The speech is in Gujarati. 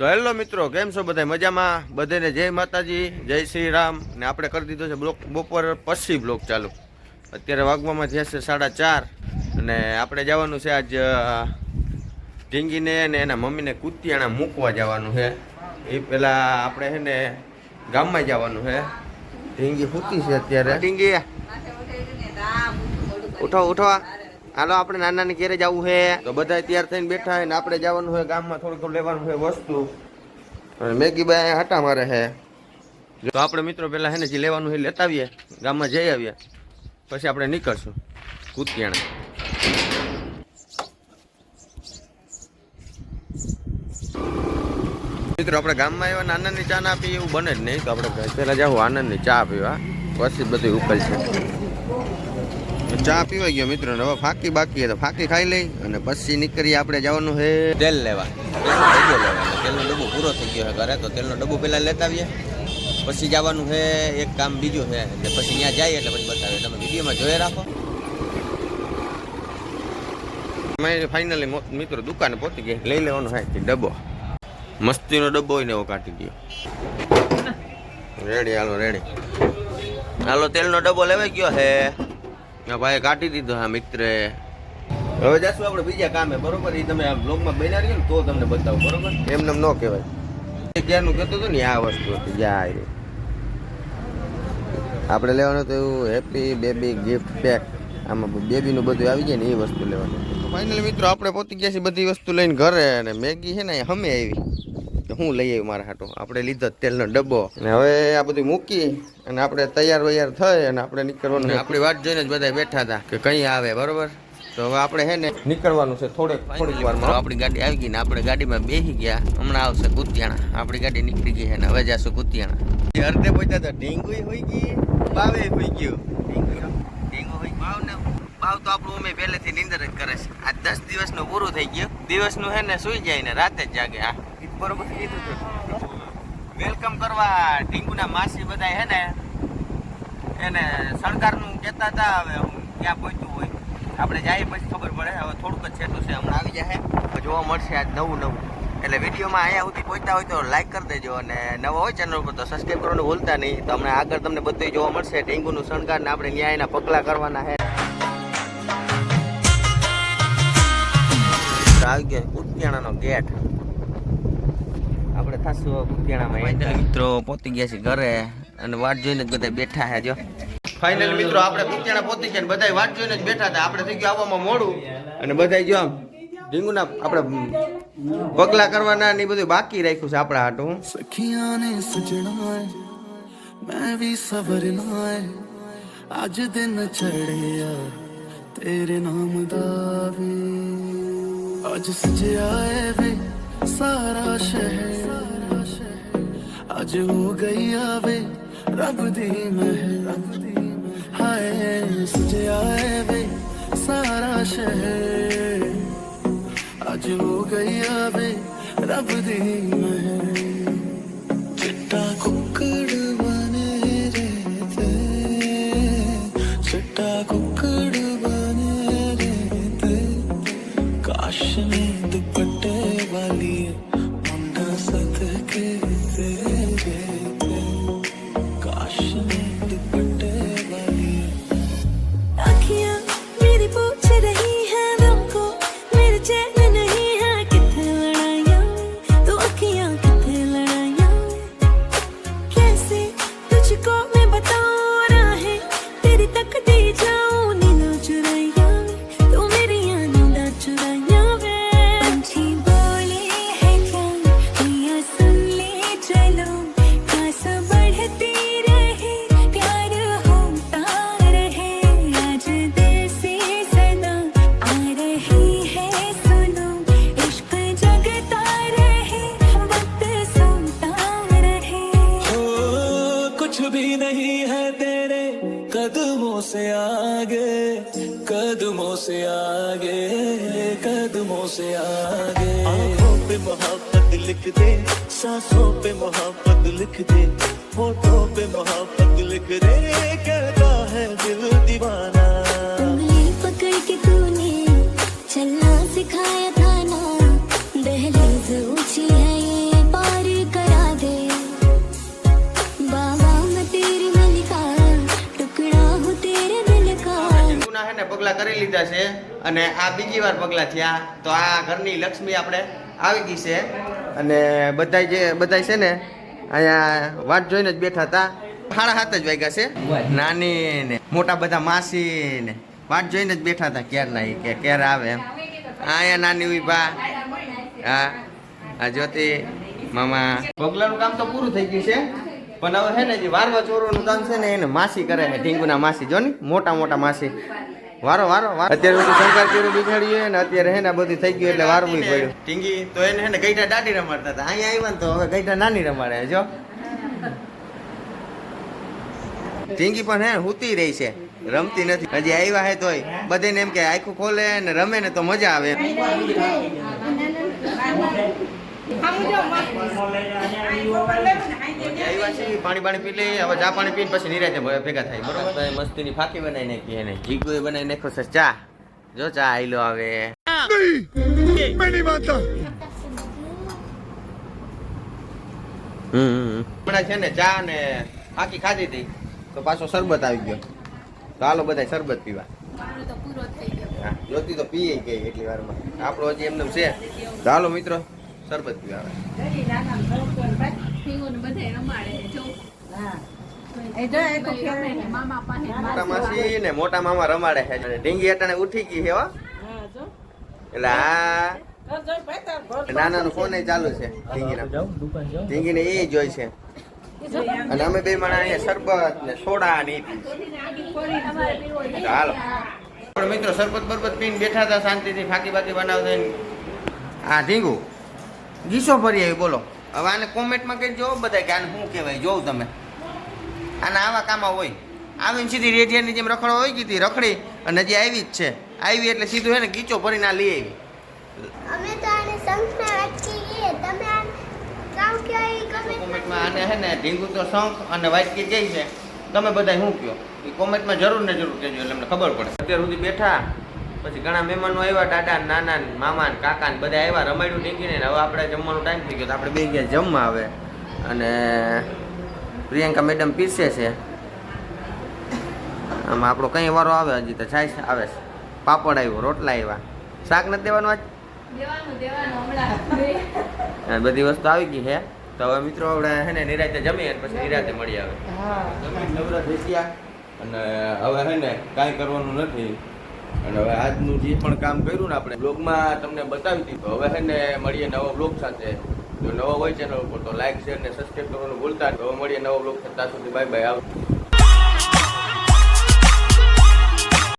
તો હેલો મિત્રો કેમ છો બધા મજામાં? બધાને જય માતાજી જય શ્રી રામ ને આપણે કરી દીધો છે બ્લોક બપોર પછી બ્લોક ચાલુ. અત્યારે વાગવામાં થયા છે સાડા ચાર. અને આપણે જવાનું છે આજ ઢીંગીને ને એના મમ્મીને કુતિયાણા મૂકવા જવાનું છે. એ પહેલાં આપણે છે ને ગામમાં જવાનું છે. ઢીંગી સૂતી છે અત્યારે. ઢીંગી. ઉઠો ઉઠો હાલો, આપણે નાનાને ઘેરે જવું છે તો બધા તૈયાર થઈને બેઠા છે ને આપણે જવાનું છે ગામમાં થોડુંક થોડું લેવાનું છે વસ્તુ. મેગી બાઈ હટા મારે છે તો આપણે મિત્રો પહેલાં છે જે લેવાનું છે લેતા આવીએ, ગામમાં જઈ આવીએ. પછી આપણે નીકળશું. કૂતિયાણ મિત્રો, આપણે ગામમાં આવ્યા, નાનાની ચા ના પીએ એવું બને જ નહીં. તો આપણે પહેલાં જાવ આનંદની ચા પીવા. પછી બધી બધું ઉકલ છે. ચા પીવાઈ ગયો મિત્રો હવે ફાકી બાકી તો ફાકી ખાઈ લઈ અને પછી નીકળી આપણે જવાનું છે તેલ લેવા. તેલનો ડબ્બો પૂરો થઈ ગયો છે ઘરે, તો તેલનો ડબ્બો પહેલાં લેતા આવીએ. પછી જવાનું છે એક કામ બીજું છે એટલે પછી ત્યાં જઈએ એટલે પછી બતાવે તમે વિડીયોમાં જોઈ રાખો. મેં ફાઇનલી મિત્રો દુકાને પહોંચી ગયા. લઈ લેવાનો હે ડબ્બો. મસ્તીનો ડબ્બો હોય ને એવો કાઢી ગયો. રેડી હાલો રેડી હાલો, તેલનો ડબ્બો લેવાઈ ગયો હે. ભાઈ કાઢી દીધો હા મિત્રે. હવે જશું આપણે બીજા કામે બરોબર? એ તમે આ બ્લોગમાં બન્યા ને તો તમને બતાવું બરોબર? એમને ન કહેવાય. ક્યારનું કહેતો હતો ને આ વસ્તુ હતી જાય આપણે લેવાનું તો એવું હેપી બેબી ગિફ્ટ પેક આમાં બેબીનું બધું આવી જાય ને એ વસ્તુ લેવાનું. ફાઇનલી મિત્રો આપણે પહોંચી ગયા છીએ બધી વસ્તુ લઈને ઘરે અને મેગી છે ને હમે આવી. તો હું લઈ આવી મારા હાટો. આપણે લીધો તેલનો ડબ્બો. અને હવે આ બધું મૂકી અને આપણે તૈયાર વૈયાર થઈ અને આપણે નીકળવાનું આપણી વાત જોઈને જ બધા બેઠા હતા કે કઈ આવે બરોબર? તો હવે આપણે હે ને નીકળવાનું છે થોડેક થોડીક વારમાં. આપણી ગાડી આવી ગઈ ને આપણે ગાડીમાં બેસી ગયા. હમણાં આવશે કુતિયાણા આપણી ગાડી નીકળી ગઈ છે ને હવે જશું કુતિયાણા અર્ધે પહોંચ્યા તો ઢીંગુ હોઈ ગઈ બાવે હોઈ ગયું. ઢીંગુ હોઈ બાવ ને બાવ તો આપણું અમે પહેલેથી નીંદર જ કરે છે. આ દસ દિવસનું પૂરું થઈ ગયું. દિવસનું હે ને સુઈ જાય ને રાતે જ જાગે. ઈ બરોબર કીધું વેલકમ કરવા ઢીંગુના માસી બધા હે ને, એને સરકારનું કહેતા હતા, હવે હું ક્યાં પહોંચ્યું હોય. આપણે જઈએ પછી ખબર પડે, હવે થોડુંક જ છેટું છે, હમણાં આવી જાય જોવા મળશે આજ નવું નવું. એટલે વિડીયોમાં અહીંયા સુધી પહોંચતા હોય તો લાઈક કરી દેજો અને નવા હોય ચેનલ ઉપર તો સબસ્ક્રાઈબ કરવાનું ભૂલતા નહીં. તો હમણાં આગળ તમને બધું જોવા મળશે ડેન્ગ્યુનું શણગાર ને આપણે ન્યાયના પગલાં કરવાના છે આવી ગયો કુતિયાણાનો ગેટ. આપણે થાસું થાશું કુતિયાણામાં મિત્રો પહોંચી ગયા છે ઘરે અને વાટ જોઈને જ બધા બેઠા છે જો. ફાઇનલ મિત્રો આપણે કુતિયાણા પહોંચી ગયા બધા વાટ જોઈને જ બેઠા હતા આપણે થઈ ગયું આવવામાં મોડું. અને બધા જો આમ રીંગુના આપણે પગલા કરવાના ને બધું બાકી રાખ્યું છે આપણા હાટું. સખિયાને સજણાય મેં ભી સબર નાય આજ દિન ચડ્યા તેરે નામ દાવી. આજ ਅੱਜ ਸਜਿਆ સારા ਵੇ ਅੱਜ ਹੋ ਗਈ ਆਵੇ ਰੱਬ ਦੀ ਮਹਿ ਰੱਬ ਦੀ ਹਾਏ ਸਜਿਆ ਏ ਵੇ ਸਾਰਾ ਸ਼ਹਿਰ ਅੱਜ ਹੋ ਗਈ ਆਵੇ ਰੱਬ ਦੀ ਮਹਿ तेरे कदमों से आगे कदमों से आगे कदमों से आगे आंखों पे मोहब्बत लिख दे सांसों पे मोहब्बत लिख दे होठों पे मोहब्बत लिख दे લીધા છે અને આ બીજી વાર પગલા થયા, તો આ ઘરની લક્ષ્મી આપણે આવી ગઈ છે. અને બધાય જે બધા છે ને, અહીંયા વાટ જોઈને જ બેઠા હતા. સાડા સાત જ વાગ્યા છે. નાની ને, મોટા બધા માસી ને, વાટ જોઈને જ બેઠા હતા ક્યારના ઈ કે, ક્યારે આવે એમ. અહીંયા નાની ઊભા હા, આ જ્યોતિ મામા. પગલાનું કામ તો પૂરું થઈ ગયું છે, પણ હવે છે ને જે વારવા ચોરોનું કામ છે ને એને માસી કરે છે ઢીંગુના માસી જો ને મોટા મોટા માસી. વારો વારો વારો. અત્યારે બધું શંકર ચીરું બિછાડીએ ને અત્યારે હે ને બધું થઈ ગયું એટલે વારવું પડ્યું. ટીંગી તો એને હે ને દાઢી રમાડતા હતા. અહીંયા આવ્યા ને તો હવે ગઈઢા નાની રમાડે જો. ટીંગી પણ હે હૂતી રહી છે. રમતી નથી. હજી આવ્યા હે તોય. બધાને એમ કે આખું ખોલે ને રમે ને તો મજા આવે. પાણી પાણી પી લઈએ હવે ચા પાણી પીને પછી નિરાતે ભેગા થાય બરોબર? મસ્તીની ફાકી બનાવી નાખી એને. જીગુ બનાવી નાખ્યો છે ચા. જો ચા આઈલો આવે. હમ, હમ હમણાં છે ને ચા ને ફાકી ખાધી હતી તો પાછો શરબત આવી ગયો. તો હાલો બધા શરબત પીવા. જોતી તો પીએ ગઈ એટલી વારમાં. આપણો હજી એમને છે. ચાલો મિત્રો શરબત પીવા મોટા માસી ને મોટા મામા રમાડે છે. અને ઢીંગી અટાણે ઉઠી ગઈ છે હો. એટલે આ નું ફોન ચાલુ છે ઢીંગીના. ઢીંગીને એ જોઈ છે અને અમે બે માણા અહીંયા શરબત ને સોડા ને હાલો પણ મિત્રો શરબત બરબત પીને બેઠા હતા શાંતિથી ફાકી બાકી બનાવતા ને. આ ઢીંગુ. ગીસો ભરી આવી બોલો. હવે આને કોમેન્ટમાં કઈ જોવો બધા કે આને શું કહેવાય? જોઉં તમે. આના આવા કામમાં હોય. આવીને સીધી રેઢિયાની જેમ રખડો હોય ગઈ હતી રખડી અને હજી આવી જ છે. આવી એટલે સીધું હે ને ગીચો ભરીને આ લઈ આવી. કામ કોમેન્ટમાં આને હે ને ઢીંગુ તો શંખ અને વાટકી ગઈ છે? તમે બધા શું કહો એ કોમેન્ટમાં જરૂર ને જરૂર કહેજો એટલે અમને ખબર પડે. અત્યાર સુધી બેઠા. પછી ઘણા મહેમાનો આવ્યા દાદા નાના મામા ને કાકા ને બધા આવ્યા રમાડ્યું ઢીંગીને ને હવે આપણે જમવાનો ટાઈમ થઈ ગયો તો આપણે બે ગયા જમવા આવે અને પ્રિયંકા મેડમ પીરસે છે. આમાં આપણો કઈ વારો આવે હજી તો છાશ આવે છે. પાપડ આવ્યો રોટલા આવ્યા. શાક નથી દેવાનું આજ? બધી વસ્તુ આવી ગઈ છે. તો હવે મિત્રો આપણે હે ને નિરાતે જમીએ અને પછી નિરાતે મળી આવે. જમીન નવરા થઈ ગયા અને હવે હે ને કાંઈ કરવાનું નથી. અને હવે આજનું જે પણ કામ કર્યું ને આપણે બ્લોગમાં તમને બતાવી દીધું હવે હે ને મળીએ નવો બ્લોગ સાથે. જો નવો હોય ચેનલ ઉપર, તો લાઈક શેર ને સબસ્ક્રાઈબ કરવાનું ભૂલતા હવે મળીએ નવો બ્લોગ થતા સુધી બાય બાય આવ